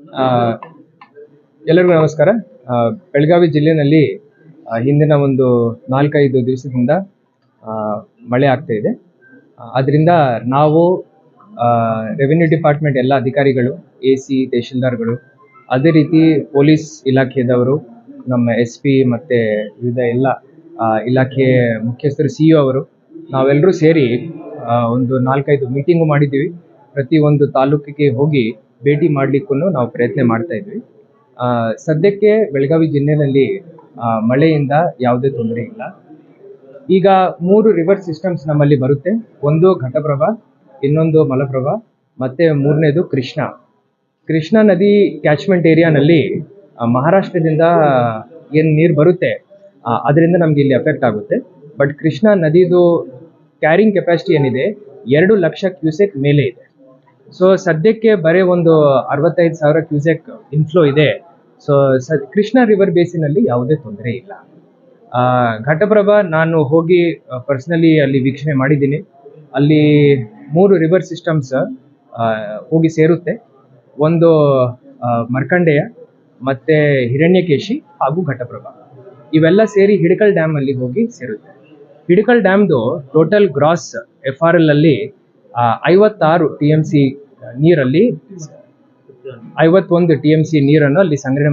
ಆ, ಎಲ್ಲರಿಗೂ ನಮಸ್ಕಾರ. ಬೆಳಗಾವಿ ಜಿಲ್ಲೆನಲ್ಲಿ ಹಿಂದಿನ ಒಂದು ನಾಲ್ಕೈದು ದಿವಸದಿಂದ ಆ, ಮಳೆ ಆಗ್ತಾ ಇದೆ. ಅದರಿಂದ ನಾವು ರೆವಿನ್ಯೂ ಡಿಪಾರ್ಟ್ಮೆಂಟ್ ಎಲ್ಲ ಅಧಿಕಾರಿಗಳು ಎ ಸಿ ತಹಶೀಲ್ದಾರ್ಗಳು ಅದೇ ರೀತಿ ಪೊಲೀಸ್ ಇಲಾಖೆದವರು ನಮ್ಮ ಎಸ್ ಪಿ ಮತ್ತು ವಿವಿಧ ಎಲ್ಲ ಇಲಾಖೆ ಮುಖ್ಯಸ್ಥರು ಸಿ ಅವರು ನಾವೆಲ್ಲರೂ ಸೇರಿ ಆ, ಒಂದು ನಾಲ್ಕೈದು ಮೀಟಿಂಗು ಮಾಡಿದ್ದೀವಿ. ಪ್ರತಿ ಒಂದು ತಾಲೂಕಿಗೆ ಹೋಗಿ ಭೇಟಿ ಮಾಡಲಿಕ್ಕೂ ನಾವು ಪ್ರಯತ್ನ ಮಾಡ್ತಾ ಇದ್ವಿ. ಸದ್ಯಕ್ಕೆ ಬೆಳಗಾವಿ ಜಿಲ್ಲೆಯಲ್ಲಿ ಮಳೆಯಿಂದ ಯಾವುದೇ ತೊಂದರೆ ಇಲ್ಲ. ಈಗ ಮೂರು ರಿವರ್ ಸಿಸ್ಟಮ್ಸ್ ನಮ್ಮಲ್ಲಿ ಬರುತ್ತೆ. ಒಂದು ಘಟಪ್ರಭಾ, ಇನ್ನೊಂದು ಮಲಪ್ರಭಾ, ಮತ್ತೆ ಮೂರನೇದು ಕೃಷ್ಣ. ಕೃಷ್ಣಾ ನದಿ ಕ್ಯಾಚ್ಮೆಂಟ್ ಏರಿಯಾನಲ್ಲಿ ಮಹಾರಾಷ್ಟ್ರದಿಂದ ಏನು ನೀರು ಬರುತ್ತೆ ಅದರಿಂದ ನಮ್ಗೆ ಇಲ್ಲಿ ಎಫೆಕ್ಟ್ ಆಗುತ್ತೆ. ಬಟ್ ಕೃಷ್ಣಾ ನದಿದು ಕ್ಯಾರಿಂಗ್ ಕೆಪಾಸಿಟಿ ಏನಿದೆ, ಎರಡು ಲಕ್ಷ ಕ್ಯೂಸೆಕ್ ಮೇಲೆ ಇದೆ. ಸೊ ಸದ್ಯಕ್ಕೆ ಬರೀ ಒಂದು ಅರವತ್ತೈದು ಸಾವಿರ ಕ್ಯೂಸೆಕ್ ಇನ್ಫ್ಲೋ ಇದೆ. ಸೊ ಸ, ಕೃಷ್ಣ ರಿವರ್ ಬೇಸಿನಲ್ಲಿ ಯಾವುದೇ ತೊಂದರೆ ಇಲ್ಲ. ಘಟಪ್ರಭಾ, ನಾನು ಹೋಗಿ ಪರ್ಸ್ನಲಿ ಅಲ್ಲಿ ವೀಕ್ಷಣೆ ಮಾಡಿದ್ದೀನಿ. ಅಲ್ಲಿ ಮೂರು ರಿವರ್ ಸಿಸ್ಟಮ್ಸ್ ಹೋಗಿ ಸೇರುತ್ತೆ. ಒಂದು ಮರ್ಕಂಡೆಯ, ಮತ್ತೆ ಹಿರಣ್ಯಕೇಶಿ ಹಾಗೂ ಘಟಪ್ರಭಾ. ಇವೆಲ್ಲ ಸೇರಿ ಹಿಡಕಲ್ ಡ್ಯಾಮ್ ಅಲ್ಲಿ ಹೋಗಿ ಸೇರುತ್ತೆ. Hidkal ಡ್ಯಾಮ್ದು total gross F R L ಅಲ್ಲಿ ಐವತ್ತಾರು ಟಿ ಎಂ ಸಿ ನೀರಲ್ಲಿ ಐವತ್ತೊಂದು ಟಿ ಎಂ ಸಿ ನೀರನ್ನು ಅಲ್ಲಿ ಸಂಗ್ರಹಣೆ